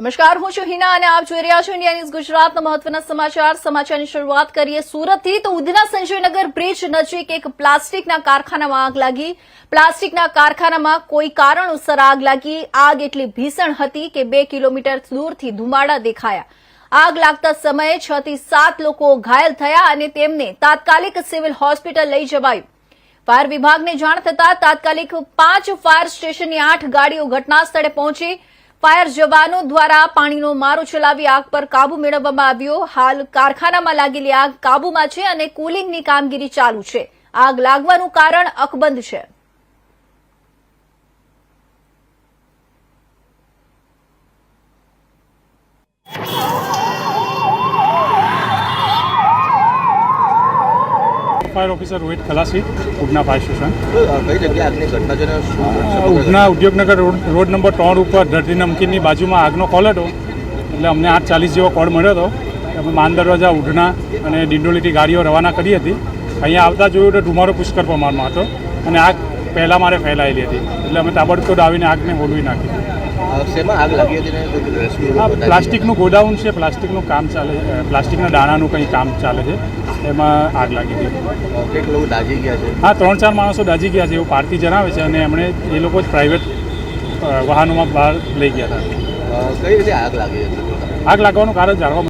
નમસ્કાર, હું છું હિના અને આપ જોઈ રહ્યા છો ઇન્ડિયા ન્યૂઝ ગુજરાતના મહત્વના સમાચાર. સમાચારની શરૂઆત કરીએ સુરતથી. તો ઉધના સંજયનગર બ્રિજ નજીક એક પ્લાસ્ટિકના કારખાનામાં આગ લાગી. પ્લાસ્ટિકના કારખાનામાં કોઈ કારણોસર આગ લાગી. આગ એટલી ભીષણ હતી કે બે કિલોમીટર દૂરથી ધુમાડા દેખાયા. આગ લાગતા સમયે છ થી સાત લોકો ઘાયલ થયા અને તેમને તાત્કાલિક સિવિલ હોસ્પિટલ લઈ જવાયું. ફાયર વિભાગને જાણ થતાં તાત્કાલિક પાંચ ફાયર સ્ટેશનની આઠ ગાડીઓ ઘટના સ્થળે પહોંચી. ફાયર જવાનો દ્વારા પાણીનો મારો ચલાવી આગ પર કાબુ મેળવવામાં આવ્યો. હાલ કારખાનામાં લાગેલી આગ કાબુમાં છે અને કુલિંગની કામગીરી ચાલુ છે. આગ લાગવાનું કારણ અકબંધ છે. Fire officer Rohit Khalasi Udhna fire station કઈ જગ્યાએ આગની ઘટના છે? ને ઉદ્યોગનગર રોડ રોડ નંબર ત્રણ ઉપર ધરતી નમકીનની બાજુમાં આગનો કોલ હતો. એટલે અમને આઠ ચાલીસ જેવો કોલ મળ્યો હતો. અમે માન દરવાજા ઉડના અને ડિંડોલીથી ગાડીઓ રવાના કરી હતી. અહીંયા આવતા જોયું તો ધુમારો પુષ્કર પ્રમાણમાં હતો અને આગ પહેલાં મારે ફેલાયેલી હતી. એટલે અમે તાબડતોડ આવીને આગને હોલવી નાખી. હતી પ્લાસ્ટિકનું ગોડાઉન છે પ્લાસ્ટિકનું કામ ચાલે છે પ્લાસ્ટિકના દાણાનું કંઈ કામ ચાલે છે. એમાં આગ લાગી હતી. લોકો દાઝી ગયા છે. હા ત્રણ ચાર માણસો દાઝી ગયા છે એવું પાર્ટી જણાવે છે અને એમણે એ લોકો જ પ્રાઇવેટ વાહનોમાં બહાર લઈ ગયા હતા. કઈ રીતે આગ લાગી હતી? આગ લાગવાનું કારણ જાણવા